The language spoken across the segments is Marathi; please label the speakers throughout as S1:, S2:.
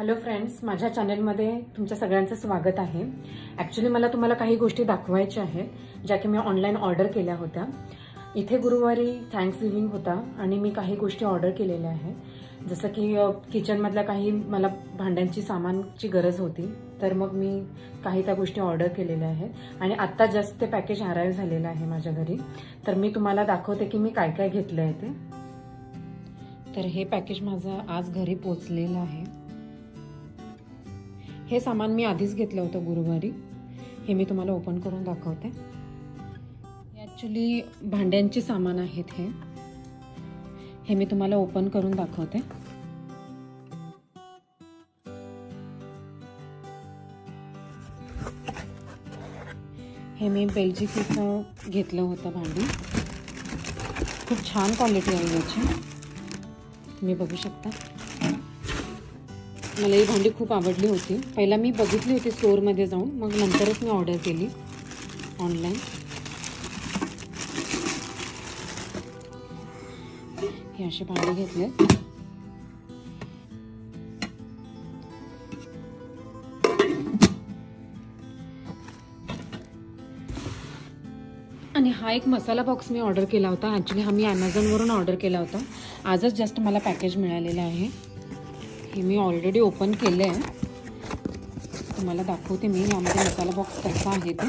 S1: हॅलो फ्रेंड्स माझ्या चॅनलमध्ये तुमच्या सगळ्यांचं स्वागत आहे. ॲक्च्युली मला तुम्हाला काही गोष्टी दाखवायच्या आहेत ज्या की मी ऑनलाईन ऑर्डर केल्या होत्या. इथे गुरुवारी थँक्स गिव्हिंग होता आणि मी काही गोष्टी ऑर्डर केलेल्या आहेत. जसं की किचनमधल्या काही मला भांड्यांची सामानची गरज होती तर मग मी काही त्या गोष्टी ऑर्डर केलेल्या आहेत. आणि आत्ता जस्ट ते पॅकेज अराईव्ह झालेलं आहे माझ्या घरी. तर मी तुम्हाला दाखवते की मी काय काय घेतलं आहे ते. तर हे पॅकेज माझं आज घरी पोचलेलं आहे. हे सामान मी आधीच घेतलं होतं गुरुवारी. हे मी तुम्हाला ओपन करून दाखवते. ॲक्च्युली भांड्यांची सामान आहेत हे. हे मी तुम्हाला ओपन करून दाखवते. हे मी बेल्जिकीचं घेतलं होतं भांडी. खूप छान क्वालिटी आहे याची. तुम्ही बघू शकता. मला ही भांडी खूप आवडली होती. पहिला मी बघितली होती स्टोअरमध्ये जाऊन मग नंतरच मी ऑर्डर केली. ऑनलाईन हे असे भांडे घेतले. आणि हा एक मसाला बॉक्स मी ऑर्डर केला होता. ॲक्च्युली हा मी ॲमेझॉनवरून ऑर्डर केला होता. आजच जस्ट मला पॅकेज मिळालेलं आहे. हे मी ऑलरेडी ओपन केलं आहे तुम्हाला दाखवते मी यामध्ये मसाला बॉक्स कसा आहे ते.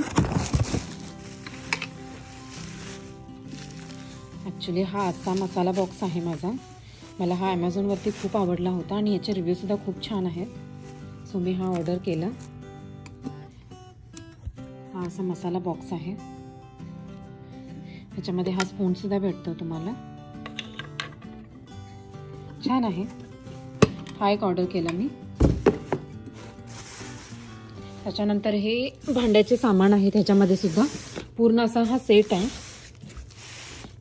S1: ॲक्च्युली हा असा मसाला बॉक्स आहे माझा. मला हा ॲमेझॉनवरती खूप आवडला होता आणि याचे रिव्ह्यूसुद्धा खूप छान आहेत. सो मी हा ऑर्डर केला. हा असा मसाला बॉक्स आहे. ह्याच्यामध्ये हा स्पूनसुद्धा भेटतो तुम्हाला. छान आहे. हा एक ऑर्डर केला मी. त्याच्यानंतर हे भांड्याचे सामान आहे त्याच्यामध्ये सुद्धा. पूर्ण असा हा सेट आहे.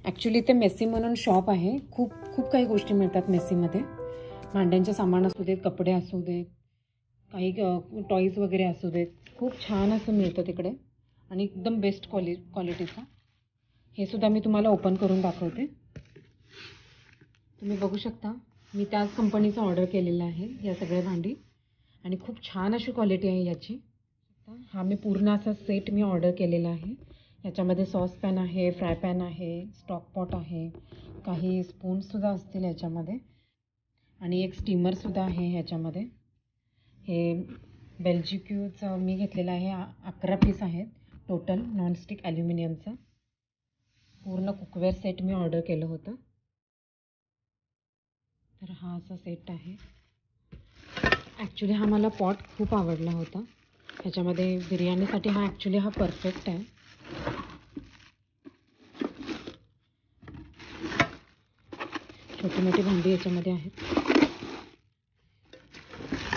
S1: ॲक्च्युली ते मेसी म्हणून शॉप आहे. खूप खूप काही गोष्टी मिळतात मेसीमध्ये भांड्यांचे सामान असू देत कपडे असू देत काही टॉईज वगैरे असू देत. खूप छान असं मिळतं तिकडे. आणि एकदम बेस्ट क्वालि क्वालिटीचा हे सुद्धा मी तुम्हाला ओपन करून दाखवते. तुम्ही बघू शकता. मी त्याच कंपनीचं ऑर्डर केलेलं आहे या सगळ्या भांडी. आणि खूप छान अशी क्वालिटी आहे याची. हा मी पूर्ण असा सेट मी ऑर्डर केलेला आहे. याच्यामध्ये सॉस पॅन आहे फ्राय पॅन आहे स्टॉक पॉट आहे काही स्पूनसुद्धा असतील याच्यामध्ये. आणि एक स्टीमरसुद्धा आहे ह्याच्यामध्ये हे बेल्जिक्यूचं मी घेतलेलं आहे अकरा पीस आहेत टोटल नॉनस्टिक ॲल्युमिनियमचं पूर्ण कुकवेअर सेट मी ऑर्डर केलं होतं. तर हा असा सेट आहे. ॲक्च्युली हा मला पॉट खूप आवडला होता. ह्याच्यामध्ये बिर्याणीसाठी हा ॲक्च्युली हा परफेक्ट आहे. छोटी मोठी भांडी याच्यामध्ये आहेत.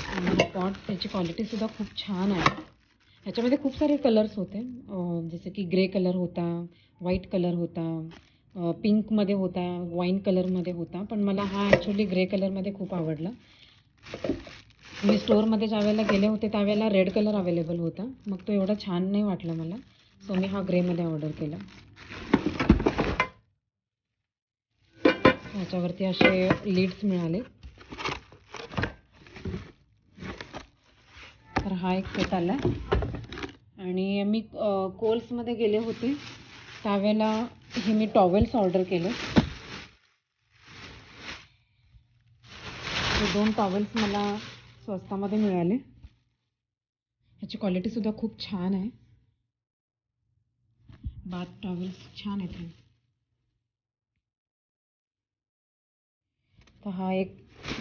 S1: आणि पॉट त्याची क्वालिटीसुद्धा खूप छान आहे. ह्याच्यामध्ये खूप सारे कलर्स होते. जसे की ग्रे कलर होता व्हाईट कलर होता पिंकमध्ये होता वाईन कलरमध्ये होता पण मला हा ॲक्च्युली ग्रे कलरमध्ये खूप आवडला. मी स्टोअरमध्ये ज्यावेळेला गेले होते त्यावेळेला रेड कलर अवेलेबल होता. मग तो एवढा छान नाही वाटला मला सो मी हा ग्रेमध्ये ऑर्डर केला. ह्याच्यावरती असे लीड्स मिळाले. तर हा एक सेट आला. आणि मी कोल्समध्ये गेले होते. त्यावेळेला हे मी टॉवेल्स ऑर्डर केले. हे दोन टॉवेल्स मला स्वस्तामध्ये मिळाले. ह्याची क्वालिटीसुद्धा खूप छान आहे. बाथ टॉवेल्स छान आहेत तर हा एक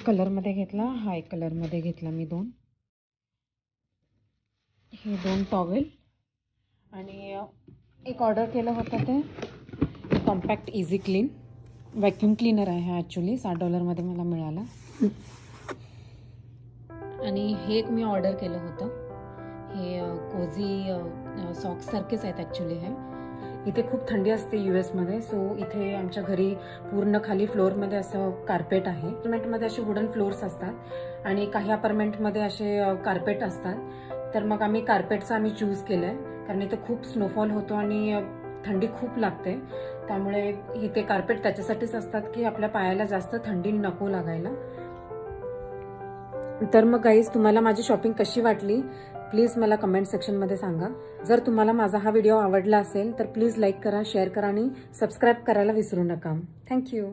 S1: कलरमध्ये घेतला हा एक कलरमध्ये घेतला मी दोन. हे दोन टॉवेल. आणि एक ऑर्डर केलं होतं ते compact easy clean vacuum cleaner आहे हा ॲक्च्युली साठ डॉलरमध्ये मला मिळाला. आणि हे एक मी ऑर्डर केलं होतं. हे कोझी सॉक्ससारखेच आहेत ॲक्च्युली हे. इथे खूप थंडी असते यू एसमध्ये सो इथे आमच्या घरी पूर्ण खाली फ्लोअरमध्ये असं कार्पेट आहे. अपार्टमेंटमध्ये असे वुडन फ्लोअर्स असतात आणि काही अपार्टमेंटमध्ये असे कार्पेट असतात. तर मग आम्ही कार्पेटचं आम्ही चूज केलं आहे कारण इथे खूप स्नोफॉल होतो आणि थंडी खूप लागते. त्यामुळे इथे कार्पेट त्याच्यासाठीच असतात की आपल्या पायाला जास्त थंडी नको लागायला. तर मग गाईज तुम्हाला माझी शॉपिंग कशी वाटली? प्लीज मला कमेंट सेक्शनमध्ये सांगा. जर तुम्हाला माझा हा व्हिडिओ आवडला असेल तर प्लीज लाईक करा शेअर करा आणि सबस्क्राईब करायला विसरू नका. थँक्यू